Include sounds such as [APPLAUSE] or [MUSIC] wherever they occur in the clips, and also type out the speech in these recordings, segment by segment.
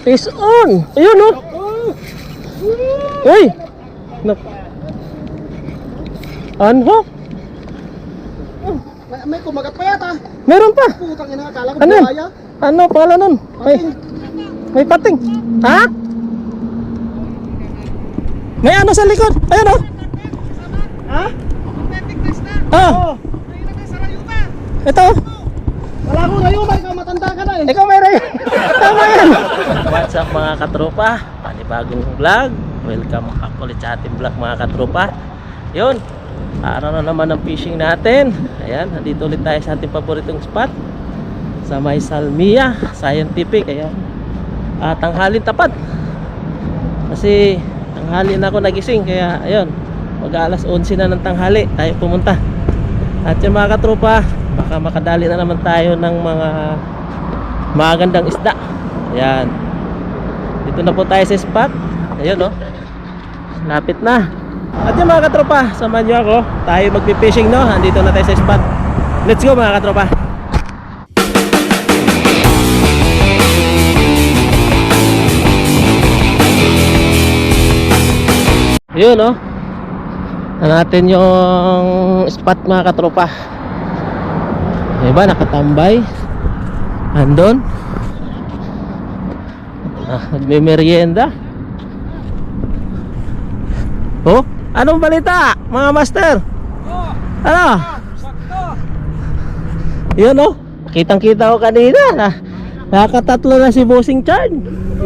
Fish on. Ayun oh. Uy. Nak. Ano? May, may kumagat pa yata. Meron pa. Putang ina, akala ko Ano buhaya. Ano pala nun? May, may pating. Ha? May ano sa likod? Ayun oh. Ha? Ah. Ito. Wala ko ngayon, may ikaw matanda ka na eh. Ikaw may ray. Tama yan. What's mga katropa? Panibagong vlog. Welcome back ulit sa ating vlog mga katropa. Yun. Araw na naman ang fishing natin. Ayan, nandito ulit tayo sa ating paboritong spot. Sa may Salmia Scientific. Ayan. At tanghalin tapat. Kasi tanghali na ako nagising. Kaya ayun. Mag alas 11 na ng tanghali. Tayo pumunta. At yung mga katropa, baka makadali na naman tayo ng mga magandang isda. Ayan. Dito na po tayo sa spot. Ayun oh. Lapit na. At yung mga katropa, samahan nyo ako. Tayo magpipishing no. Andito na tayo sa spot. Let's go mga katropa. Yun oh. natin yung spot mga katropa. Diba nakatambay? Andon? [LAUGHS] Ah, nagme-merienda. Oh, anong balita, mga master? Ano? Yun oh. Kitang-kita ko kanina na nakatatlo na si Bossing Chard.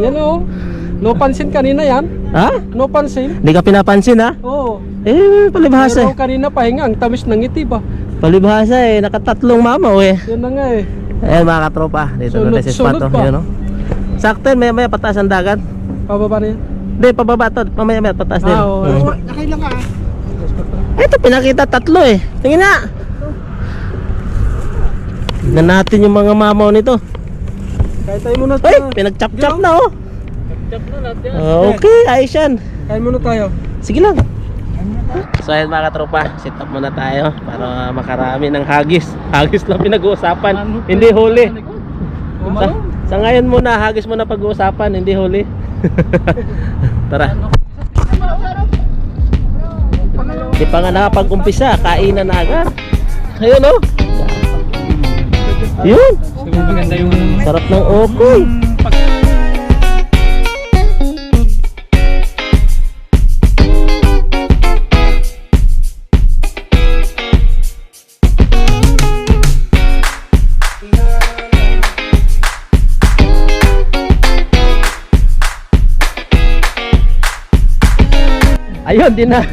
Yan oh. No pansin kanina yan. Ha? No pansin. Hindi ka pinapansin ha? Oo. Eh, palibhasa eh. Pero kanina pahinga, ang tamis ng ngiti ba? Palibhasa eh, nakatatlong mamaw eh. Yan na nga eh. Ayan mga katropa, dito na tayo sa spot Sunod- oh. sunod. Yun oh. Sakto yun, maya maya pataas ang dagat. Pababa na yan. Hindi, pababa to. Mamaya maya pataas din. Ah, oo. Mm. Nakailang ka Ito, pinakita tatlo eh. Tingin na. Tingnan natin yung mga mamaw nito. Kahit tayo muna Ay, tayo. pinagchap-chap na oh. Chap na natin. Ah, okay, ayos yan. Kain muna tayo. Sige lang. So ayun mga katropa, sit up muna tayo para makarami ng hagis. Hagis lang pinag-uusapan, hindi huli. Sa, sa ngayon muna, hagis muna pag-uusapan, hindi huli. [LAUGHS] Tara. Di pa nga nakapag-umpisa, kainan na agad. Ayun oh. Yun. Yung... Sarap ng okoy. Ayun, din na.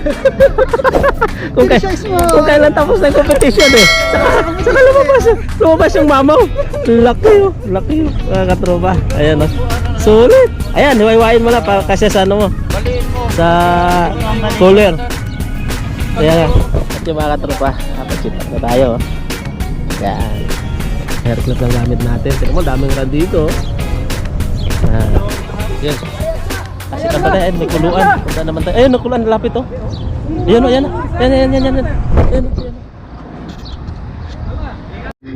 [LAUGHS] kung, kay, kung kailan tapos na yung competition eh. Saka, saka lumabas, lumabas yung mamaw. Laki oh, laki oh. Mga katropa. Ayan oh. Sulit. Ayan, hiwain mo na para kasi sa ano mo. Sa cooler. Ayan. At yung mga katropa, kapag na tayo. oh. Ayan. Hair clip lang gamit natin. Tignan mo, daming rad dito. oh. Ayan. Yun. Kasi ka pala, ayun, may kuluan. Punta naman tayo. Ayun, nakuluan, lapit oh. Ayan, oh, ayan, oh. ayan, ayan, ayan, ayan, ayan. Ayan, oh, ayan.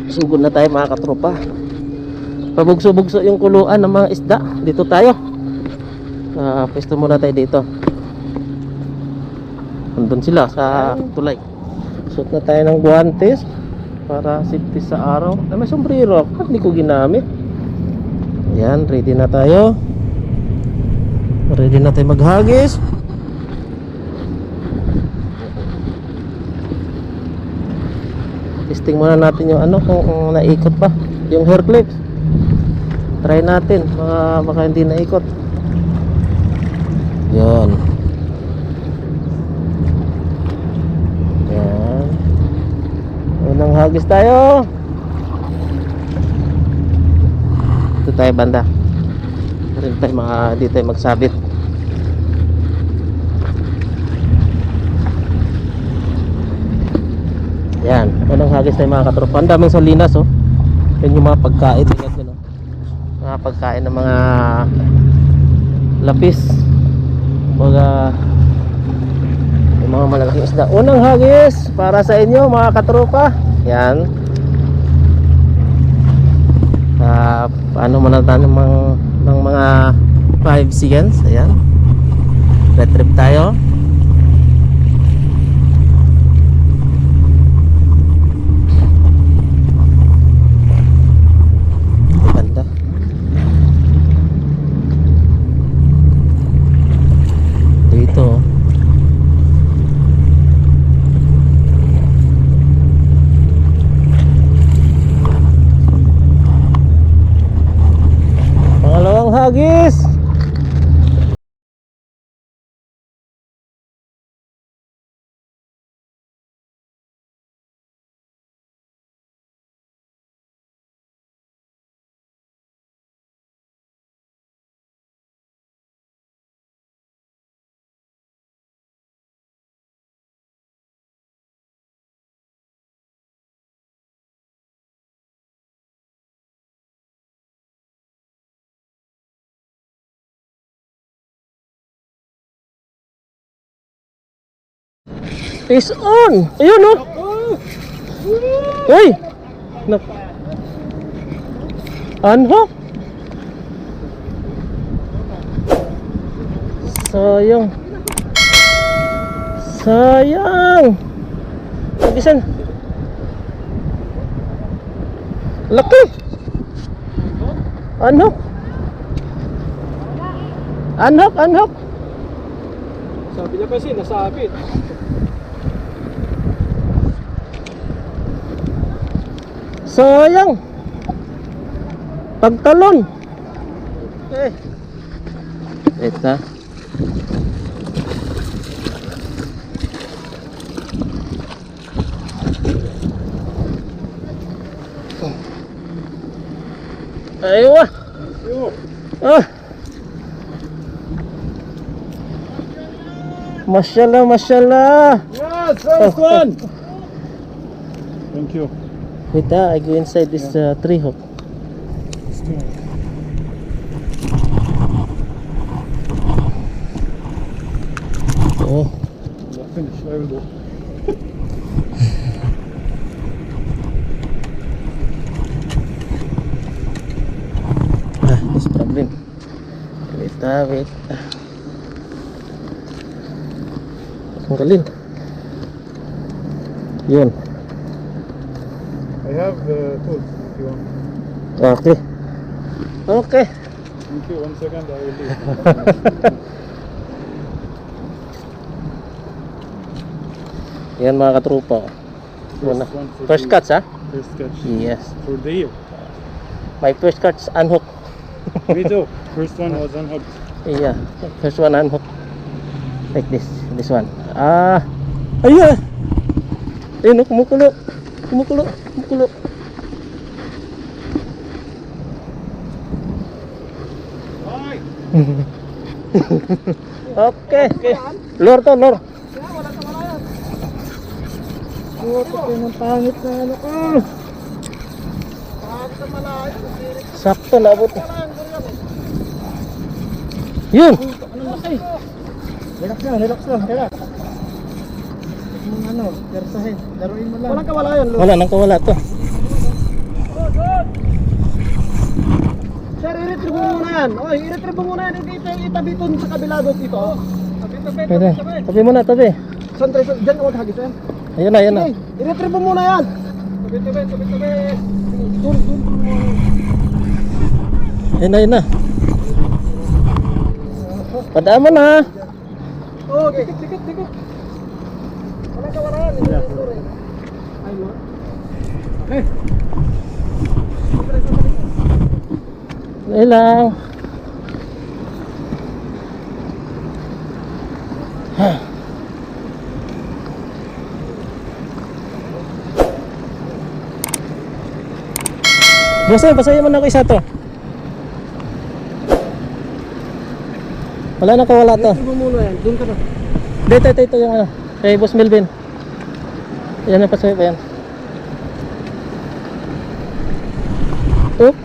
Sugod na tayo mga katropa. Pabugso-bugso yung kuluan ng mga isda. Dito tayo. Ah, pwesto muna tayo dito. Andun sila sa tulay. Suot na tayo ng guantes para safety sa araw. Ay, may sombrero ako. Hindi ko ginamit. Ayan, ready na tayo. Ready na tayo maghagis. Testing muna natin yung ano kung, kung naikot pa. Yung hair clips. Try natin. Mga baka hindi naikot. Yan. Yan. Unang hagis tayo. Ito tayo banda. Rin tayo mga di tayo magsabit. Yan. Unang hagis tayo mga katropa. Ang daming salinas oh. Yan yung mga pagkain. Tingnan nyo no. Mga pagkain ng mga lapis. Mga yung mga malalaking isda. Unang hagis para sa inyo mga katropa. Yan. Ah, paano manatan ng mga, ng mga 5 seconds. Ayan. Retrip tayo. Ganda. Dito. oh. Pangalawang hagis. Is on. Ayun oh. Uy. Nak Unhook. Sayang. Sayang. Pagisan. Laki. Unhook. Unhook, unhook. Sabi niya kasi, nasabit. Sayang. Pagtalon. Eh. Wait na. Aywa. Ah. Mashallah, mashallah. Yes, first one! Thank you. Wait ah, I go inside this uh, tree hook. Oh, Yeah, finish, I will go. ah, this problem. Wait ah, wait. Ang galing. Yun. Have uh, tools if you want. Okay. Okay. Thank you, one second, I will leave. [LAUGHS] Yan mga katrupa. First you. cuts ha? First catch. Yes. For the year. My first cuts unhook. [LAUGHS] Me too. [LAUGHS] First one was unhooked. Yeah. First one unhook. Like this. This one. Ah. Ayun. Ayun, oh, kumukulo. Kumukulo. Kumukulo. Hi! [LAUGHS] Okay. okay. Lure to, lure. Puto ko ng pangit na ano ko. Sakto na abot. Yun. Relax lang, relax lang, relax. Yung ano, persahin, laruin mo lang. Walang kawalayan, Wala nang kawala to. Sir, i-retrieve mo muna yan. Oy, i-retrieve mo muna yan. Ito, itabi ito sa kabila doon dito. Tabi, tabi, Pwede. Tabi mo na, tabi. Saan tayo? Diyan ka maghagis yan. Ayun na, ayun na. I-retrieve mo muna yan. Tabi, tabi, tabi, tabi. Doon, doon. Ayun na, ayun na. Padaan mo na. Oh, dikit, dikit, dikit. Ayun lang. Basta, basahin mo na ako isa to. Wala na kawala to. Mo muna yan. Doon ka na. Dito, ito, ito yung ano. Kay Boss Melvin. Yan ang pasabi pa yan. Oop.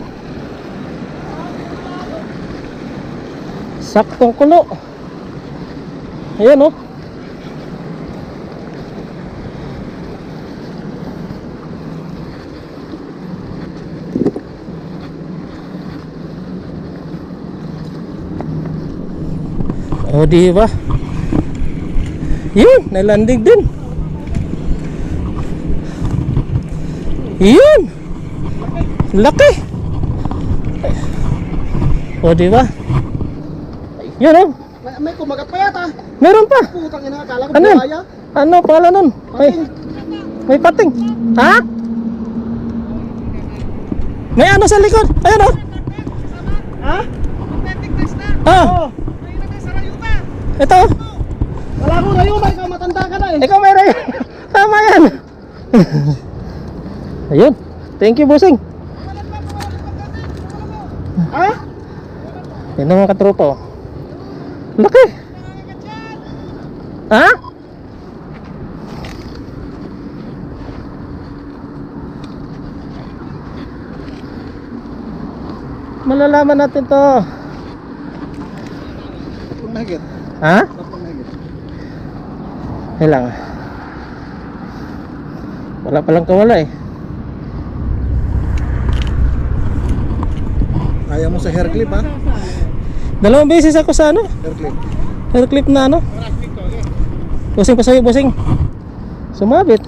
Saktong kulo. Ayan oh. O, di ba? Yun, nalanding din. Yun! Laki! O, di ba? Yun, oh. May, may kumagat pa yata. Meron pa. Putang ina, akala ko Ano buhaya. Ano pala nun? May, Pating. may pating. Ha? May ano sa likod? Ayan, oh. Ha? Ah, Oo. ito. oh. Wala ko na yun, ikaw matanda ka na eh. Ikaw meron yan. [LAUGHS] Tama yan. [LAUGHS] Ayun. Thank you, bossing. Ha? Yan ang mga katropa. oh. Laki. Ha? Malalaman natin to. Nugget. Ha? Tapong nugget. Kailang. Wala palang kawala eh. Kaya mo sa hair clip ha? Dalawang beses ako sa ano? Hair clip. Hair clip na ano? Busing pa sa'yo, busing. Sumabit.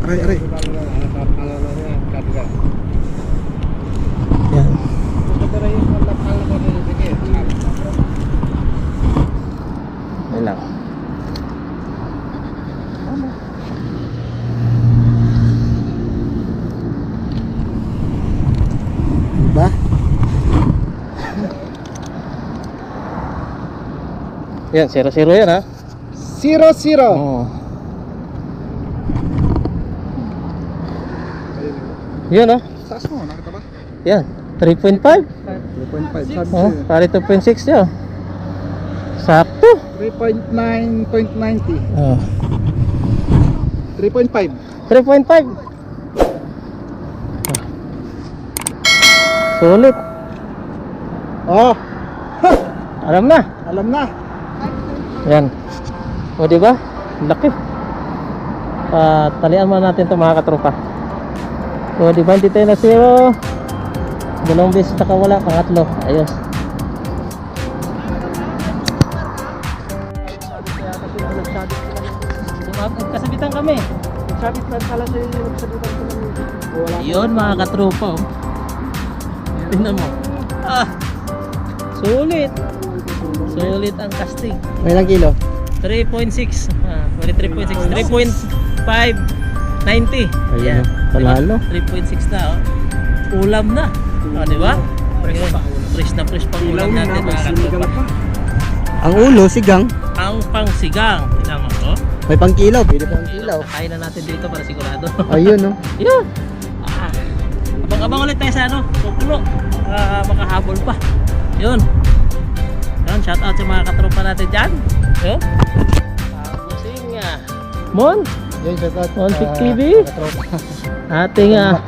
Aray, aray. Yan. Ayun lang. Ba? Yan, 0-0 yan ha. Zero, zero. Oo. Yan ha. Taas mo, nakita ba? Yan. 3.5. 3.5. Sabi Oh, pare 2.6 yan. Sakto. 3.9.90. Oh. 3.5. 3.5. Sulit. Oh, Alam na. alam na. Yan. O di ba? Laki. Ah, talian mo natin 'to mga katropa. O di ba hindi tayo na zero? Dalawang beses nakawala, pangatlo. Ayos. Kasabitan kami. Sabi pa pala nagsabitan ng Wala. Yun mga katropa oh. Tingnan mo. Ah. Sulit. Sulit ang casting. May ilang kilo? 3.6. Ah, bali 3.6. 3.5 90. Ayun, panalo. 3.6 na oh. Ulam na. Ah, di ba? Fresh pa. Fresh na fresh pang ulam natin mga katropa. Ang ulo, sigang. Ang pangsigang. Tingnan mo oh. May pang kilaw. Pwede pang kilaw. Kain na natin dito para sigurado. Ayun, no? [LAUGHS] Yun. Abang-abang ulit tayo sa ano, pupulo. Ah, makahabol pa. Yun. Yun, shout out sa mga katropa natin dyan. Yun. Tapusing nga. Mon, Yun, shout out. On Pick ah, TV? ating ah,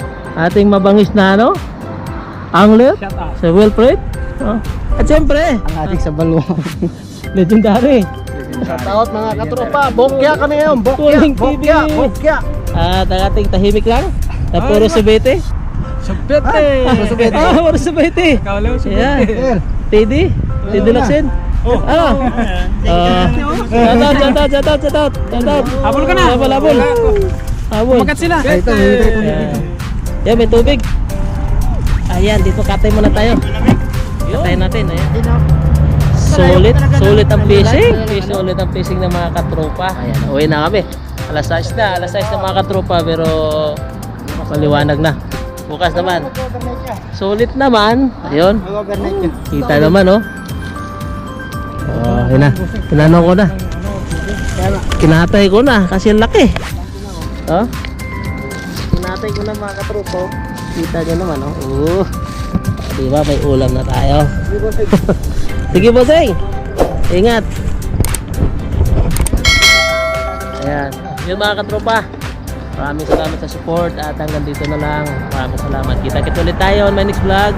ating mabangis na ano? Angler sa Wilfred. Oh. At siyempre, Ang ating sa baluang. [LAUGHS] legendary. Shout out mga katropa. Bokya kami ngayon. Bokya. Bokya. Bokya. At ang ating tahimik lang. Na puro subete. Subete. Subete. Ah, puro subete. Yeah. TD? TD Laksin? Oh. Ah. Ah. Shout out, shout out, shout out, shout out. Shout out. Habol ka na. Habol, habol. Habol. Makat sila. Ito. Yan, may tubig. Ayan, dito katay muna tayo. Katay natin, ayan. Sulit, sulit ang fishing. Sulit ang fishing ng mga katropa. Ayan, uwi na kami. Alas 6 na, alas 6 na mga katropa pero maliwanag na. Bukas naman. Sulit naman. Ayun. Kita naman, oh. Oh, yun na. Tinanong ko na. Kinatay ko na kasi ang laki. Oh. Kinatay ko na mga katropo. Kita nyo naman, oh. Oh. Di ba, may ulam na tayo. [LAUGHS] Sige, bossing. Ingat. Ayan. Yun mga katropa. Maraming salamat sa support at hanggang dito na lang. Maraming salamat. Kita-kita ulit tayo on my next vlog.